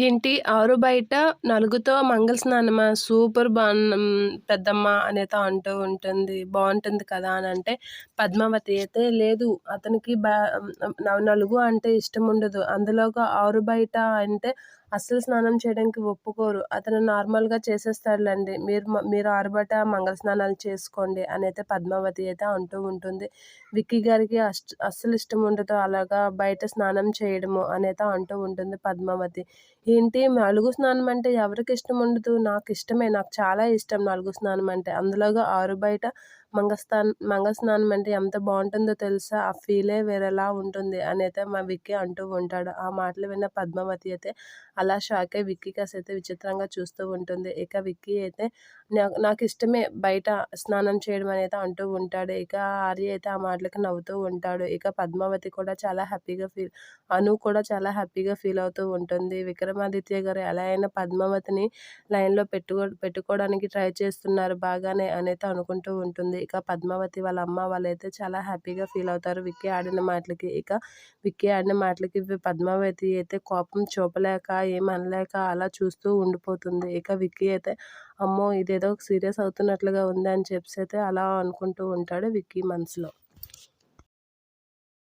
ఏంటి? ఆరు బయట నలుగుతో మంగళ స్నానమా సూపర్ బాగున్నాం పెద్దమ్మ అనేది అంటూ ఉంటుంది. బాగుంటుంది కదా అని అంటే పద్మావతి అయితే లేదు. అతనికి బా నలుగు అంటే ఇష్టం ఉండదు. అందులోగా ఆరు బయట అంటే అస్సలు స్నానం చేయడానికి ఒప్పుకోరు. అతను నార్మల్గా చేసేస్తాడులేండి. మీరు మీరు ఆరుబట మంగళ స్నానాలు చేసుకోండి అని అయితే పద్మావతి అయితే అంటూ ఉంటుంది. విక్కీ గారికి అస్ అస్సలు ఇష్టం ఉండదు అలాగా బయట స్నానం చేయడము అనేది అంటూ ఉంటుంది పద్మావతి. ఏంటి నలుగు స్నానం అంటే ఎవరికి ఇష్టం ఉండదు? నాకు ఇష్టమే నాకు చాలా ఇష్టం నలుగు స్నానం అంటే. అందులోగా ఆరు బయట మంగస్థాన్ మంగళ స్నానం అంటే ఎంత బాగుంటుందో తెలుసా? ఆ ఫీలే వేరేలా ఉంటుంది అని అయితే మా విక్కీ అంటూ ఉంటాడు. ఆ మాటలు విన్న పద్మావతి అయితే అలా షాక్ అయ్యి విక్కీ కాస్త అయితే విచిత్రంగా చూస్తూ ఉంటుంది. ఇక విక్కీ అయితే నాకు ఇష్టమే బయట స్నానం చేయడం అనేది అంటూ ఉంటాడు. ఇక ఆర్య అయితే ఆ మాటలకి నవ్వుతూ ఉంటాడు. ఇక పద్మావతి కూడా చాలా హ్యాపీగా ఫీల్ అను కూడా చాలా హ్యాపీగా ఫీల్ అవుతూ ఉంటుంది. విక్రమాదిత్య గారు ఎలా అయినా పద్మావతిని లైన్లో పెట్టుకో పెట్టుకోవడానికి ట్రై చేస్తున్నారు బాగానే అనేది అనుకుంటూ ఉంటుంది. ఇక పద్మావతి వాళ్ళ అమ్మ వాళ్ళైతే చాలా హ్యాపీగా ఫీల్ అవుతారు విక్కీ ఆడిన మాటలకి. ఇక విక్కీ ఆడిన మాటలకి పద్మావతి అయితే కోపం చూపలేక ఏమనలేక అలా చూస్తూ ఉండిపోతుంది. ఇక విక్కీ అయితే అమ్మో ఇదేదో సీరియస్ అవుతున్నట్లుగా ఉంది అని చెప్పి అయితే అలా అనుకుంటూ ఉంటాడు విక్కీ మనసులో.